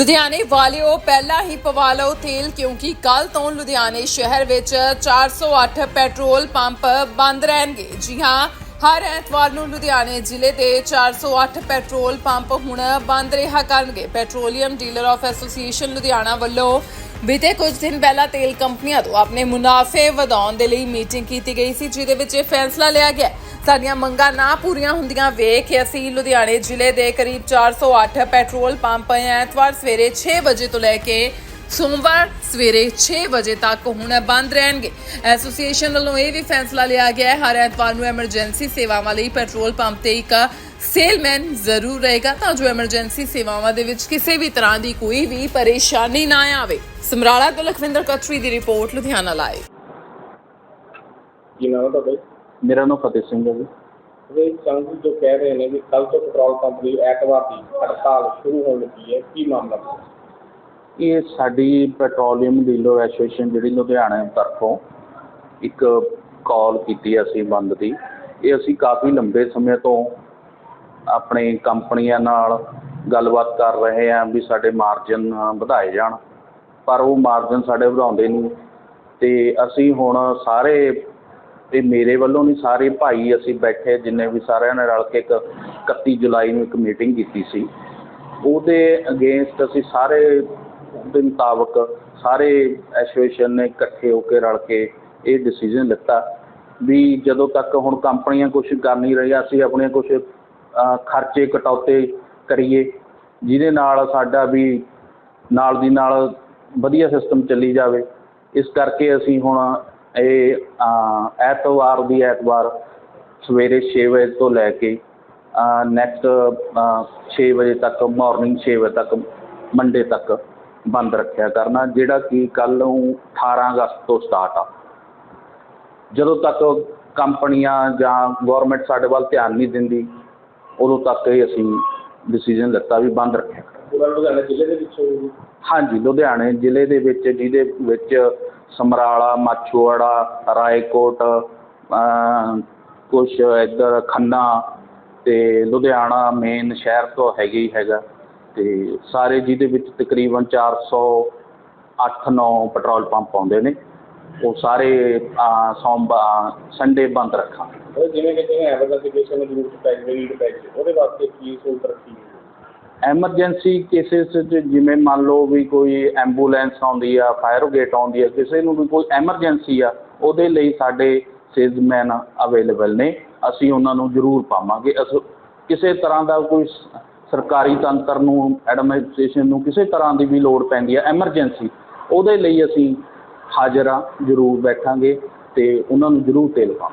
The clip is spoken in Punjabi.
ਲੁਧਿਆਣੇ ਵਾਲਿਓ, ਪਹਿਲਾਂ ਹੀ ਪਵਾ ਲਓ ਤੇਲ ਕਿਉਂਕਿ ਕੱਲ ਤੋਂ ਲੁਧਿਆਣੇ ਸ਼ਹਿਰ ਵਿੱਚ 408 ਪੈਟਰੋਲ ਪੰਪ ਬੰਦ ਰਹਿਣਗੇ। ਜੀ ਹਾਂ, ਹਰ ਐਤਵਾਰ ਨੂੰ ਲੁਧਿਆਣੇ ਜ਼ਿਲ੍ਹੇ ਦੇ 408 ਪੈਟਰੋਲ ਪੰਪ ਹੁਣ ਬੰਦ ਰਿਹਾ ਕਰਨਗੇ। Petroleum dealer of association Ludhiana ਵੱਲੋਂ ਬੀਤੇ ਕੁਝ ਦਿਨ ਪਹਿਲਾਂ ਤੇਲ ਕੰਪਨੀਆਂ ਤੋਂ ਆਪਣੇ ਮੁਨਾਫੇ ਵਧਾਉਣ ਦੇ ਲਈ ਮੀਟਿੰਗ ਕੀਤੀ ਗਈ ਸੀ, ਜਿਹਦੇ ਵਿੱਚ ਇਹ ਫੈਸਲਾ ਲਿਆ ਗਿਆ। ਸਾਡੀਆਂ ਮੰਗਾਂ ਨਾ ਪੂਰੀਆਂ ਹੁੰਦੀਆਂ ਵੇਖ ਅਸੀਂ ਲੁਧਿਆਣੇ ਜ਼ਿਲ੍ਹੇ ਦੇ ਕਰੀਬ 408 ਪੈਟਰੋਲ ਪੰਪ ਐਤਵਾਰ ਸਵੇਰੇ 6 ਵਜੇ ਤੋਂ ਲੈ ਕੇ ਸੋਮਵਾਰ ਸਵੇਰੇ 6 ਵਜੇ ਤੱਕ ਹੁਣ ਬੰਦ ਰਹਿਣਗੇ। ਐਸੋਸੀਏਸ਼ਨ ਵੱਲੋਂ ਇਹ ਵੀ ਫੈਸਲਾ ਲਿਆ ਗਿਆ ਹੈ, ਹਰ ਐਤਵਾਰ ਨੂੰ ਐਮਰਜੈਂਸੀ ਸੇਵਾਵਾਂ ਲਈ ਪੈਟਰੋਲ ਪੰਪ ਤੇ ਇੱਕ ਸੇਲਮੈਨ ਜ਼ਰੂਰ ਰਹੇਗਾ ਤਾਂ ਜੋ ਐਮਰਜੈਂਸੀ ਸੇਵਾਵਾਂ ਦੇ ਵਿੱਚ ਕਿਸੇ ਵੀ ਤਰ੍ਹਾਂ ਦੀ ਕੋਈ ਵੀ ਪਰੇਸ਼ਾਨੀ ਨਾ ਆਵੇ। ਸਮਰਾਲਾ ਤੋਂ ਲਖਵਿੰਦਰ ਕਤਰੀ ਦੀ ਰਿਪੋਰਟ ਲੁਧਿਆਣਾ ਲਾਈਵ। ਕੀ ਨਾਮ ਤੁਹਾਡਾ ਮੇਰਾ ਨਾਮ ਫਤਿਹ ਸਿੰਘ ਹੈ ਜੀ। ਇਹ ਸੰਘ ਜੋ ਕਹਿ ਰਹੇ ਨੇ ਵੀ ਕੱਲ ਤੋਂ ਪੈਟਰੋਲ ਪੰਪ ਦੀ ਐਤਵਾਰ ਦੀ ਹੜਤਾਲ ਸ਼ੁਰੂ ਹੋਣ ਲੱਗੀ ਹੈ ਕੀ ਮਾਮਲਾ ਹੈ? ਇਹ ਸਾਡੀ ਪੈਟਰੋਲੀਅਮ ਡੀਲਰ ਐਸੋਸੀਏਸ਼ਨ ਜਿਹੜੀ ਲੁਧਿਆਣਾ ਤਰਫੋਂ ਇੱਕ ਕਾਲ ਕੀਤੀ ਅਸੀਂ ਬੰਦ ਦੀ। ਇਹ ਅਸੀਂ ਕਾਫੀ ਲੰਬੇ ਸਮੇਂ ਤੋਂ ਆਪਣੇ ਕੰਪਨੀਆਂ ਨਾਲ ਗੱਲਬਾਤ ਕਰ ਰਹੇ ਹਾਂ ਵੀ ਸਾਡੇ ਮਾਰਜਨ ਵਧਾਏ ਜਾਣ ਪਰ ਉਹ ਮਾਰਜਨ ਸਾਡੇ ਵਧਾਉਂਦੇ ਨਹੀਂ। ਤੇ ਅਸੀਂ ਹੁਣ ਸਾਰੇ ਤੇ ਮੇਰੇ ਵੱਲੋਂ ਨਹੀਂ ਸਾਰੇ ਭਾਈ ਅਸੀਂ ਬੈਠੇ, ਜਿੰਨੇ ਵੀ ਸਾਰਿਆਂ ਨੇ ਰਲ ਕੇ ਇੱਕ 31 ਜੁਲਾਈ ਨੂੰ ਇੱਕ ਮੀਟਿੰਗ ਕੀਤੀ ਸੀ। ਉਹਦੇ ਅਗੇਂਸਟ ਅਸੀਂ ਸਾਰੇ ਦੇ ਮੁਤਾਬਕ ਸਾਰੇ ਐਸੋਸੀਏਸ਼ਨ ਨੇ ਇਕੱਠੇ ਹੋ ਕੇ ਰਲ ਕੇ ਇਹ ਡਿਸੀਜਨ ਲਿੱਤਾ ਵੀ ਜਦੋਂ ਤੱਕ ਹੁਣ ਕੰਪਨੀਆਂ ਕੁਝ ਕਰ ਨਹੀਂ ਰਹੀਆਂ, ਅਸੀਂ ਆਪਣੇ ਕੁਝ ਖਰਚੇ ਕਟੌਤੇ ਕਰੀਏ, ਜਿਹਦੇ ਨਾਲ ਸਾਡਾ ਵੀ ਨਾਲ ਦੀ ਨਾਲ ਵਧੀਆ ਸਿਸਟਮ ਚੱਲੀ ਜਾਵੇ। ਇਸ ਕਰਕੇ ਅਸੀਂ ਹੁਣ ਇਹ ਐਤਵਾਰ ਦੀ ਐਤਵਾਰ ਸਵੇਰੇ 6 ਵਜੇ ਤੋਂ ਲੈ ਕੇ ਨੈਕਸਟ 6 ਵਜੇ ਤੱਕ ਮਾਰਨਿੰਗ 6 ਵਜੇ ਤੱਕ ਮੰਡੇ ਤੱਕ ਬੰਦ ਰੱਖਿਆ ਕਰਨਾ, ਜਿਹੜਾ ਕਿ ਕੱਲ ਨੂੰ 18 ਅਗਸਤ ਤੋਂ ਸਟਾਰਟ ਆ ਜਦੋਂ ਤੱਕ ਕੰਪਨੀਆਂ ਜਾਂ ਗਵਰਨਮੈਂਟ ਸਾਡੇ ਵੱਲ ਧਿਆਨ ਨਹੀਂ ਦਿੰਦੀ, ਉਦੋਂ ਤੱਕ ਇਹ ਅਸੀਂ ਡਿਸੀਜਨ ਲਿੱਤਾ ਵੀ ਬੰਦ ਰੱਖਿਆ ਕਰਾਂਗੇ। ਪੂਰਾ ਲੁਧਿਆਣਾ ਜ਼ਿਲ੍ਹੇ ਦੇ ਵਿੱਚ ਹੋਊਗੀ ਹਾਂਜੀ ਲੁਧਿਆਣੇ ਜ਼ਿਲ੍ਹੇ ਦੇ ਵਿੱਚ ਜਿਹਦੇ ਵਿੱਚ ਸਮਰਾਲਾ ਮਾਛੂਵਾੜਾ ਰਾਏਕੋਟ ਕੁਛ ਇੱਧਰ ਖੰਨਾ ਤੇ ਲੁਧਿਆਣਾ ਮੇਨ ਸ਼ਹਿਰ ਤੋਂ ਹੈਗੇ ਹੀ ਹੈਗਾ। ਤੇ ਸਾਰੇ ਜਿਹਦੇ ਵਿੱਚ ਤਕਰੀਬਨ 408 9 ਪੈਟਰੋਲ ਪੰਪ ਆਉਂਦੇ ਨੇ। ਉਹ ਸਾਰੇ ਸੋਮਵਾਰ ਸੰਡੇ ਬੰਦ ਰੱਖਾਂਗੇ। ਉਹ ਜਿਵੇਂ ਕਿ ਜਿਵੇਂ ਐਮਰਜੈਂਸੀ ਨੂੰ ਜ਼ਰੂਰਤ ਪੈ ਗਈ ਨੀਡ ਪੈ ਗਈ ਉਹਦੇ ਵਾਸਤੇ ਕੀ ਸਹੂਲਤ ਰੱਖੀ ਹੈ ਐਮਰਜੈਂਸੀ ਕੇਸਿਸ 'ਚ ਜਿਵੇਂ ਮੰਨ ਲਓ ਵੀ ਕੋਈ ਐਂਬੂਲੈਂਸ ਆਉਂਦੀ ਆ ਫਾਇਰ ਬ੍ਰਿਗੇਡ ਆਉਂਦੀ ਆ, ਕਿਸੇ ਨੂੰ ਵੀ ਕੋਈ ਐਮਰਜੈਂਸੀ ਆ, ਉਹਦੇ ਲਈ ਸਾਡੇ ਸੇਲਜ਼ਮੈਨ ਅਵੇਲੇਬਲ ਨੇ। ਅਸੀਂ ਉਹਨਾਂ ਨੂੰ ਜ਼ਰੂਰ ਪਾਵਾਂਗੇ। ਅਸ, ਕਿਸੇ ਤਰ੍ਹਾਂ ਦਾ ਕੋਈ ਸਰਕਾਰੀ ਤੰਤਰ ਨੂੰ ਐਡਮਿਨਿਸਟ੍ਰੇਸ਼ਨ ਨੂੰ ਕਿਸੇ ਤਰ੍ਹਾਂ ਦੀ ਵੀ ਲੋੜ ਪੈਂਦੀ ਆ ਐਮਰਜੈਂਸੀ ਉਹਦੇ ਲਈ ਅਸੀਂ ਹਾਜ਼ਰ ਆ ਜ਼ਰੂਰ ਬੈਠਾਂਗੇ ਤੇ ਉਹਨਾਂ ਨੂੰ ਜ਼ਰੂਰ ਤੇਲ ਪਾਵਾਂਗੇ।